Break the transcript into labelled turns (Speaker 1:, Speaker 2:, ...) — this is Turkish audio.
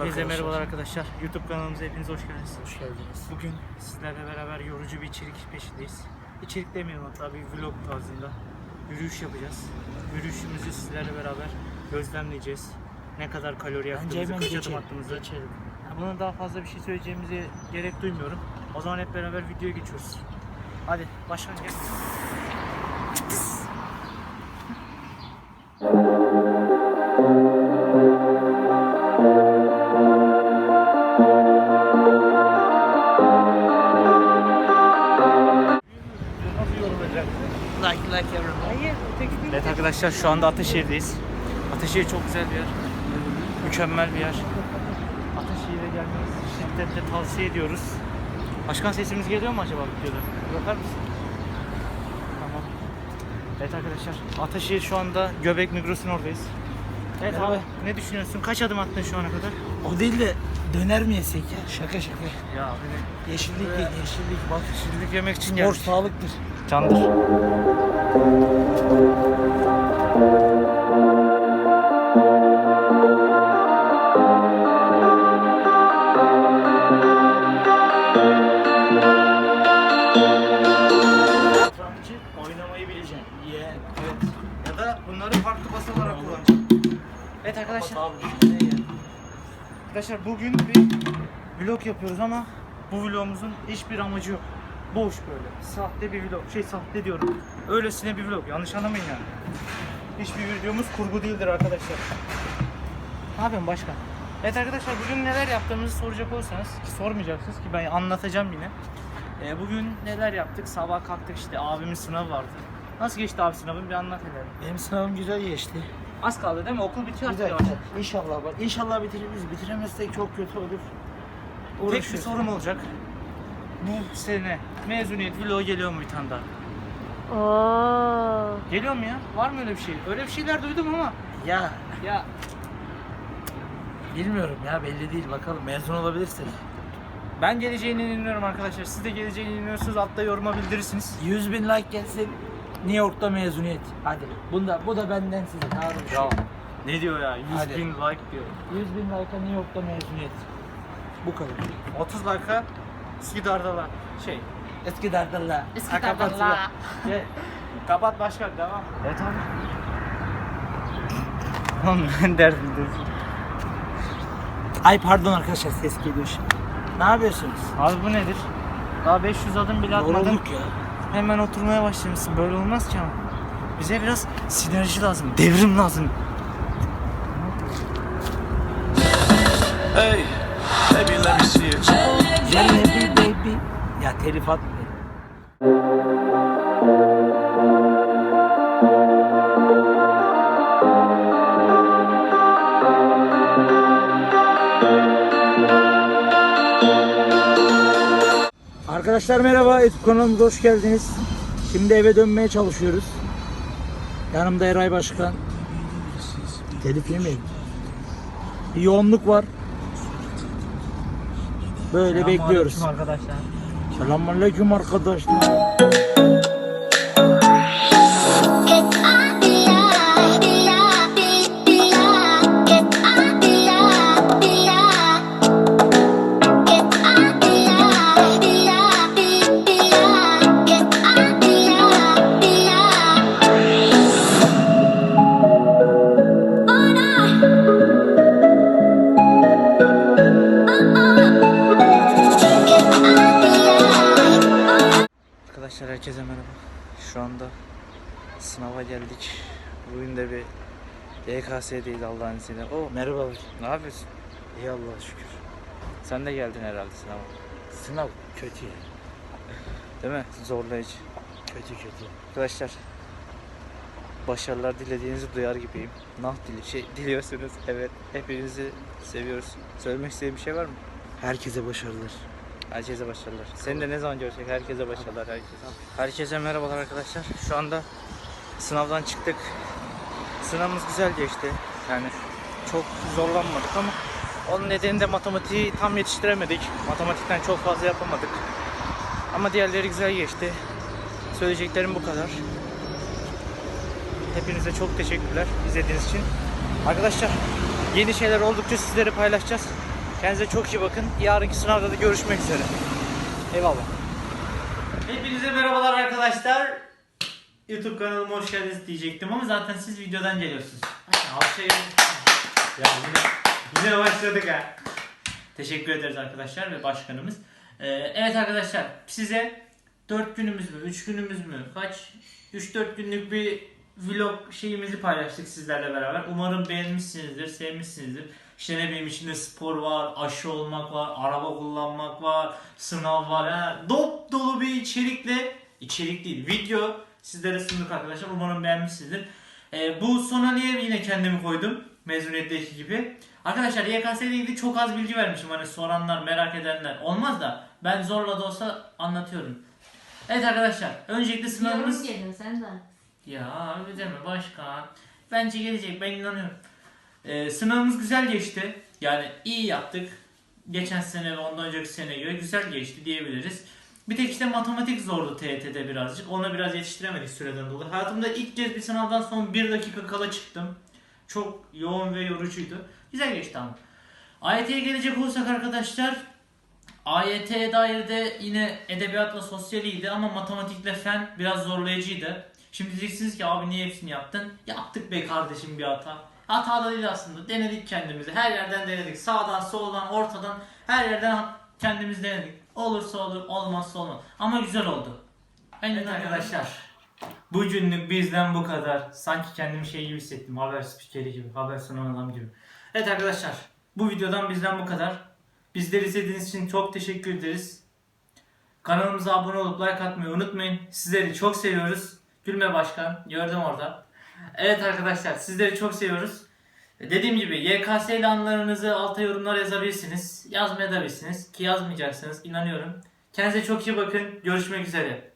Speaker 1: Arkadaşlar.
Speaker 2: merhabalar arkadaşlar. YouTube kanalımıza hepiniz hoş geldiniz.
Speaker 1: Hoş geldiniz.
Speaker 2: Bugün sizlerle beraber yorucu bir içerik peşindeyiz. İçerik demeyelim hatta bir vlog tarzında. Yürüyüş yapacağız. Yürüyüşümüzü sizlerle beraber gözlemleyeceğiz. Ne kadar kalori yaktığımızı, kaç adım attığımızı.
Speaker 1: Geçelim.
Speaker 2: Ya Buna daha fazla bir şey söyleyeceğimize gerek duymuyorum. O zaman hep beraber videoya geçiyoruz. Hadi başlayalım.
Speaker 1: Like like everyone.
Speaker 2: Evet arkadaşlar şu anda Ataşehir'deyiz. Ataşehir çok güzel bir yer. Mükemmel bir yer. Ataşehir'e gelmenizi şiddetle tavsiye ediyoruz. Başkan sesimiz geliyor mu acaba videoda? Bakar mısın? Tamam. Evet arkadaşlar Ataşehir şu anda Göbek Migros'un oradayız. Evet abi ne düşünüyorsun? Kaç adım attın şu ana kadar?
Speaker 1: O değil de döner mi yesek ya? Şaka şaka.
Speaker 2: Ya beni
Speaker 1: Yeşillik ye, yeşillik bak.
Speaker 2: şirinlik yemek için
Speaker 1: Spor
Speaker 2: gelmiş.
Speaker 1: sağlıktır.
Speaker 2: Candır. Arkadaşlar bugün bir vlog yapıyoruz ama bu vlogumuzun hiçbir amacı yok. Boş böyle. Sahte bir vlog. Şey sahte diyorum. Öylesine bir vlog. Yanlış anlamayın yani. Hiçbir videomuz kurgu değildir arkadaşlar. Ne yapıyorsun başkan? Evet arkadaşlar bugün neler yaptığımızı soracak olursanız ki sormayacaksınız ki ben anlatacağım yine. Ee, bugün neler yaptık? Sabah kalktık işte abimin sınavı vardı. Nasıl geçti abi sınavın bir anlat hele.
Speaker 1: Benim sınavım güzel geçti.
Speaker 2: Az kaldı değil mi? Okul bitiyor artık yavaş.
Speaker 1: güzel. İnşallah bak. İnşallah bitiririz. Bitiremezsek çok kötü olur.
Speaker 2: Tek bir
Speaker 1: Uğraşıyoruz.
Speaker 2: sorum olacak. Bu sene mezuniyet vlogu geliyor mu bir tane daha?
Speaker 3: Oo.
Speaker 2: Geliyor mu ya? Var mı öyle bir şey? Öyle bir şeyler duydum ama.
Speaker 1: Ya
Speaker 2: Ya
Speaker 1: bilmiyorum ya belli değil bakalım mezun olabilirsek.
Speaker 2: ben geleceğine inanıyorum arkadaşlar. Siz de geleceğine inanıyorsunuz. Altta yoruma bildirirsiniz.
Speaker 1: 100 bin like gelsin New York'ta mezuniyet. Hadi. Bunda, bu da benden size.
Speaker 2: Ya ne diyor ya? 100
Speaker 1: Hadi.
Speaker 2: bin like diyor.
Speaker 1: 100 bin like'a New York'ta mezuniyet. Bu kadar.
Speaker 2: 30 like'a Üsküdar'da şey.
Speaker 1: Eski dardalla.
Speaker 3: Üsküdar'da.
Speaker 2: Şey, kapat başkan devam. Evet abi. Oğlum ben derdim
Speaker 1: Ay pardon arkadaşlar ses geliyor şimdi. Ne yapıyorsunuz?
Speaker 2: Abi bu nedir? Daha 500 adım bile atmadım.
Speaker 1: Yorulduk ya.
Speaker 2: Hemen oturmaya başlamışsın. Böyle olmaz ki ama. Bize biraz sinerji lazım. Devrim lazım.
Speaker 4: Hey, baby, let me see it.
Speaker 1: Jellebi baby. Ya telif atmayın. Arkadaşlar merhaba, YouTube kanalımıza hoş geldiniz. Şimdi eve dönmeye çalışıyoruz. Yanımda Eray Başkan. Telif yemeyin. Bir yoğunluk var. Böyle bekliyoruz.
Speaker 2: arkadaşlar.
Speaker 1: Selamünaleyküm arkadaşlar.
Speaker 2: Arkadaşlar herkese merhaba. Şu anda sınava geldik. Bugün de bir YKS'deyiz Allah'ın izniyle. Oo,
Speaker 1: Merhabalar.
Speaker 2: ne yapıyorsun?
Speaker 1: İyi Allah'a şükür.
Speaker 2: Sen de geldin herhalde sınava.
Speaker 1: Sınav kötü.
Speaker 2: Değil mi? Zorlayıcı.
Speaker 1: Kötü kötü.
Speaker 2: Arkadaşlar başarılar dilediğinizi duyar gibiyim. Nah dili şey diliyorsunuz. Evet. Hepinizi seviyoruz. Söylemek istediğin bir şey var mı?
Speaker 1: Herkese başarılar.
Speaker 2: Herkese başarılar. Seni de ne zaman görsek herkese başarılar herkese. Herkese merhabalar arkadaşlar. Şu anda sınavdan çıktık. Sınavımız güzel geçti. Yani çok zorlanmadık ama onun nedeni de matematiği tam yetiştiremedik. Matematikten çok fazla yapamadık. Ama diğerleri güzel geçti. Söyleyeceklerim bu kadar. Hepinize çok teşekkürler izlediğiniz için. Arkadaşlar yeni şeyler oldukça sizlere paylaşacağız. Kendinize çok iyi bakın. Yarınki sınavda da görüşmek üzere. Eyvallah. Hepinize merhabalar arkadaşlar. YouTube kanalıma hoş geldiniz diyecektim ama zaten siz videodan geliyorsunuz. Alçaya Ya yine, yine başladık ha. Teşekkür ederiz arkadaşlar ve başkanımız. Ee, evet arkadaşlar size 4 günümüz mü 3 günümüz mü kaç 3-4 günlük bir vlog şeyimizi paylaştık sizlerle beraber. Umarım beğenmişsinizdir, sevmişsinizdir. İşte ne bileyim içinde spor var, aşı olmak var, araba kullanmak var, sınav var. Ha. Dop dolu bir içerikle, içerik değil video sizlere sunduk arkadaşlar. Umarım beğenmişsinizdir. Ee, bu sona niye yine kendimi koydum? Mezuniyetteki gibi. Arkadaşlar YKS ile ilgili çok az bilgi vermişim. Hani soranlar, merak edenler. Olmaz da ben zorla da olsa anlatıyorum. Evet arkadaşlar. Öncelikle sınavımız...
Speaker 3: Yorum geliyor senden.
Speaker 2: Ya öyle deme başkan. Bence gelecek ben inanıyorum. Ee, sınavımız güzel geçti. Yani iyi yaptık. Geçen sene ve ondan önceki sene göre güzel geçti diyebiliriz. Bir tek işte matematik zordu TYT'de birazcık. Ona biraz yetiştiremedik süreden dolayı. Hayatımda ilk kez bir sınavdan son bir dakika kala çıktım. Çok yoğun ve yorucuydu. Güzel geçti ama. AYT'ye gelecek olursak arkadaşlar AYT'ye dair de yine edebiyatla sosyaliydi ama matematikle fen biraz zorlayıcıydı. Şimdi diyeceksiniz ki abi niye hepsini yaptın? Yaptık be kardeşim bir hata. Hata da değil aslında. Denedik kendimizi. Her yerden denedik. Sağdan, soldan, ortadan her yerden kendimiz denedik. Olursa olur, olmazsa olmaz. Ama güzel oldu. Evet arkadaşlar. Bu günlük bizden bu kadar. Sanki kendimi şey gibi hissettim. Haber spikeri gibi, haber sunan adam gibi. Evet arkadaşlar. Bu videodan bizden bu kadar. Bizleri izlediğiniz için çok teşekkür ederiz. Kanalımıza abone olup like atmayı unutmayın. Sizleri çok seviyoruz. Gülme Başkan gördüm orada. Evet arkadaşlar sizleri çok seviyoruz. E, dediğim gibi YKS ile anılarınızı alta yorumlara yazabilirsiniz. Yazmaya da bilirsiniz ki yazmayacaksınız inanıyorum. Kendinize çok iyi bakın. Görüşmek üzere.